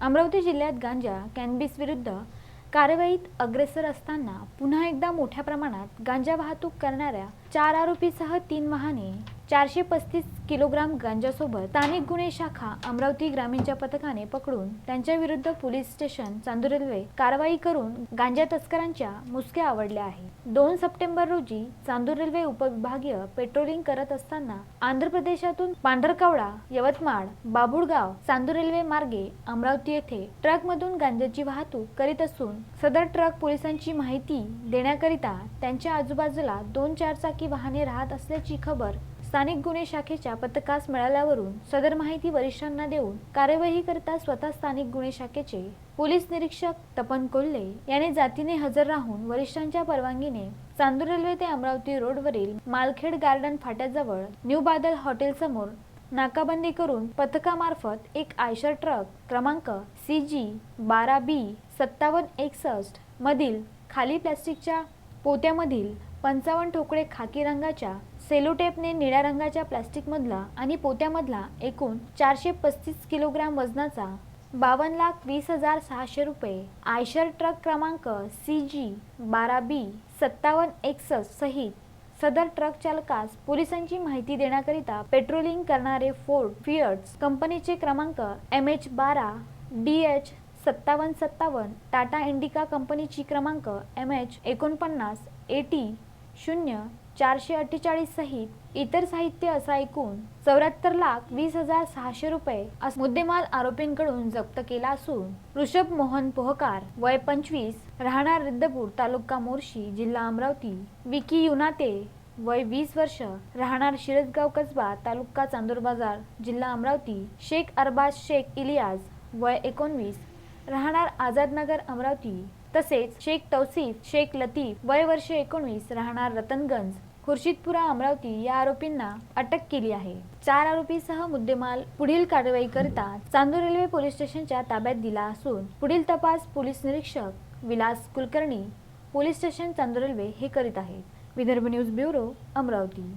अमरावती जिल्ह्यात गांजा कॅनबिस विरुद्ध कारवाईत अग्रेसर असताना पुन्हा एकदा मोठ्या प्रमाणात गांजा वाहतूक करणाऱ्या चार आरोपीसह तीन वाहने चारशे पस्तीस किलोग्राम गांजासोबत स्थानिक गुन्हे शाखा अमरावती ग्रामीणच्या पथकाने पकडून त्यांच्या विरुद्ध पोलीस स्टेशन चांदूर रेल्वे कारवाई करून गांजा तस्करांच्या मुसक्या आवडल्या आहे दोन सप्टेंबर रोजी चांदूर रेल्वे उपविभागीय पेट्रोलिंग करत असताना आंध्र प्रदेशातून पांढरकवडा यवतमाळ बाबुळगाव चांदूर रेल्वे मार्गे अमरावती येथे ट्रकमधून गांजाची वाहतूक करीत असून सदर ट्रक पोलिसांची माहिती देण्याकरिता त्यांच्या आजूबाजूला दोन चारचाकी वाहने राहत असल्याची खबर स्थानिक गुन्हे शाखेच्या पथकास मिळाल्यावरून सदर माहिती वरिष्ठांना देऊन कार्यवाही करता स्वतः स्थानिक गुन्हे शाखेचे पोलीस निरीक्षक तपन कोल्हे याने जातीने हजर राहून वरिष्ठांच्या परवानगीने चांदूर रेल्वे ते अमरावती रोडवरील मालखेड गार्डन फाट्याजवळ न्यू बादल हॉटेल समोर नाकाबंदी करून पथकामार्फत एक आयशर ट्रक क्रमांक सी जी बारा बी सत्तावन्न एकसष्ट मधील खाली प्लॅस्टिकच्या पोत्यामधील पंचावन्न ठोकळे खाकी रंगाच्या सेलोटेपने निळ्या रंगाच्या प्लास्टिकमधला आणि पोत्यामधला एकूण चारशे पस्तीस किलोग्राम वजनाचा बावन्न लाख वीस हजार सहाशे रुपये आयशर ट्रक क्रमांक सी जी बारा बी सत्तावन्न एकसष्ट सहित सदर ट्रक चालकास पोलिसांची माहिती देण्याकरिता पेट्रोलिंग करणारे फोर्ड फियट्स कंपनीचे क्रमांक एम एच बारा डी एच सत्तावन्न सत्तावन्न टाटा इंडिका कंपनीची क्रमांक एम एच एकोणपन्नास ए टी शून्य चारशे अठ्ठेचाळीस सहित इतर साहित्य असा एकूण चौऱ्याहत्तर लाख वीस हजार सहाशे रुपये मुद्देमाल आरोपींकडून जप्त केला असून ऋषभ मोहन पोहकार वय पंचवीस राहणार रिद्धपूर तालुका मोर्शी जिल्हा अमरावती. विकी युनाते वय वीस वर्ष राहणार शिरसगाव कसबा तालुका चांदूर बाजार जिल्हा अमरावती. शेख अरबाज शेख इलियास वय एकोणवीस राहणार आझादनगर अमरावती. तसेच शेख तौसिफ शेख लतीफ वय वर्ष एकोणवीस राहणार रतनगंज. खुर्शीदपुरा अमरावती या आरोपींना अटक केली आहे. चार आरोपीसह मुद्देमाल पुढील कारवाई करता चांदूर रेल्वे पोलीस स्टेशनच्या ताब्यात दिला असून पुढील तपास पोलीस निरीक्षक Vilas Kulkarni police station Chandur railway हे करीत आहेत. Vidarbha news bureau Amravati.